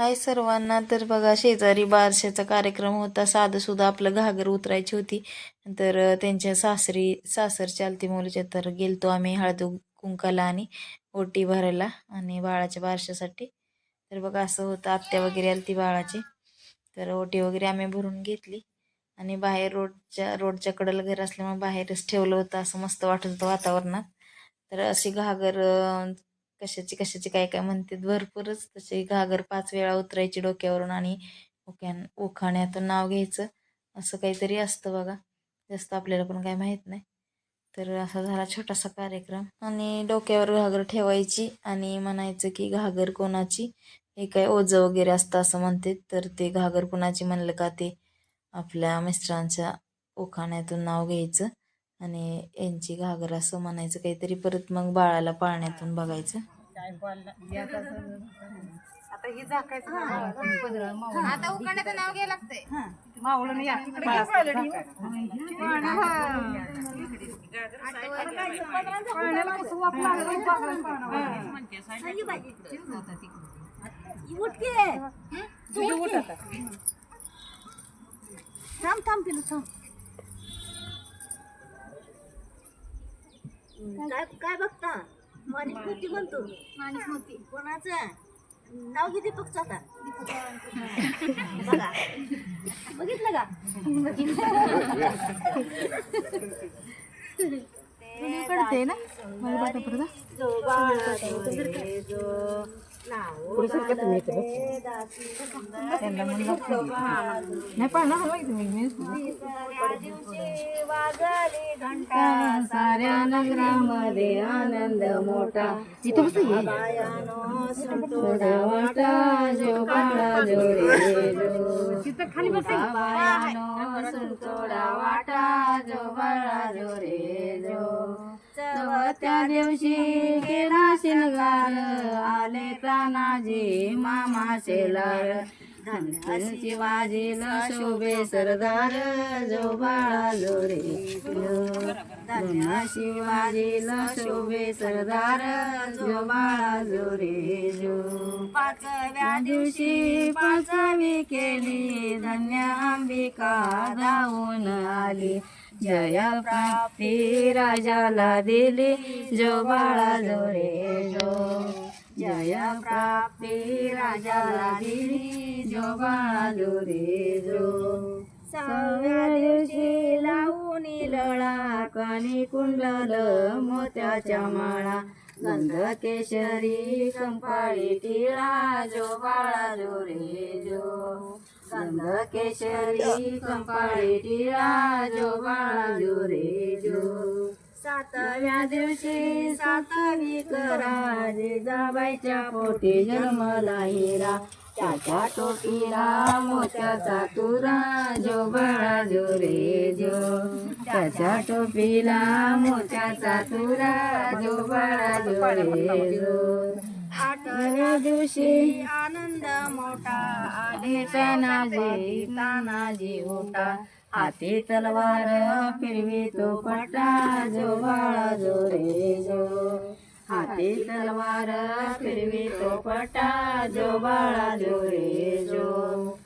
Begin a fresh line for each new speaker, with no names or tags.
हाय सर्वांना तर बघा शेजारी बारशाचा कार्यक्रम होता. साधं सुद्धा आपलं घागर उतरायची होती. तर त्यांच्या सासरी सासरच्या आलती मुलीच्या तर गेलतो आम्ही हळद कुंकाला आणि ओटी भरायला आणि बाळाच्या बारशासाठी. तर बघा असं होतं. आत्या वगैरे आलती बाळाची. तर ओटी वगैरे आम्ही भरून घेतली. आणि बाहेर रोडच्या रोडच्या कडेला घर असल्यामुळे बाहेरच ठेवलं होतं. असं मस्त वाटत होतं वातावरणात. तर अशी घागर कशाची कशाची काय काय म्हणतात भरपूरच तसे घागर पाच वेळा उतरायची डोक्यावरून आणि ओक्यान उखाण्यातून नाव घ्यायचं. असं काहीतरी असतं बघा. जास्त आपल्याला पण काय माहीत नाही. तर असा झाला छोटासा कार्यक्रम. आणि डोक्यावर घागर ठेवायची आणि म्हणायचं की घागर कोणाची? हे काय ओझं वगैरे असतं असं म्हणते. तर ते घागर कोणाची म्हणलं का ते आपल्या मिस्टरांच्या उखाण्यातून नाव घ्यायचं. आणि यांची घागर असं म्हणायचं काहीतरी परत मग बाळाला पाळण्यातून बघायचं.
आता ही झाकायचं
आता नाव घ्यायला लागतंय.
मावळून या
थांब थांब पिलू थांब.
काय काय बघता? माझी स्मृती म्हणतो.
माणूस मोठी
कोणाचं? नाव किती पक्षात बघा. बघितलं का?
कळते ना? नाही पाळणा हलवा तुम्ही मी
वाजली घंटा
साऱ्या नगरामध्ये आनंद मोठा इथं बस थोडा वाटा जो बाळा जो
तिथं खाली बस
बायानो वाटा जो बाळा जो जो त्या दिवशी केला शिलगार आले तानाजी मामा शेलार धन्याची वाजीला शोभे सरदार जो बाळालो रे धन्या शिवाजीला शोभे सरदार जो बाळालो रे जो पाचव्या दिवशी पाचवी केली धन्य अंबिका धावून आली. जय प्राप्ती राजाला दिली जो बाळा जो रे जो. जय प्राप्ती राजाला दिली जो बाळा जो रे जो. सहाव्या दिवशी लावून लळा कणी कुंडल मोत्याच्या माळा. गंध केशरी कंपाळी टिळा जो बाळा जो रे जो. गंध केशरी कंपाळी टिळा जो बाळा जो रे जो सातव्या दिवशी सातवी करा जिजाबाईच्या पोटी जन्मला हिरा त्याच्या टोपीला मोत्याचा तुरा जो बाळा जो रे जो त्याच्या टोपीला मोत्याचा तुरा जो बाळा जो रे जो आठव्या दिवशी आनंद मोठा आले तानाजी तानाजी ओटा हाती तलवार फिरवी तो पटा जो बाळा जो रे जो. हाती तलवार फिरवी तो पटा जो बाळा जो रे जो.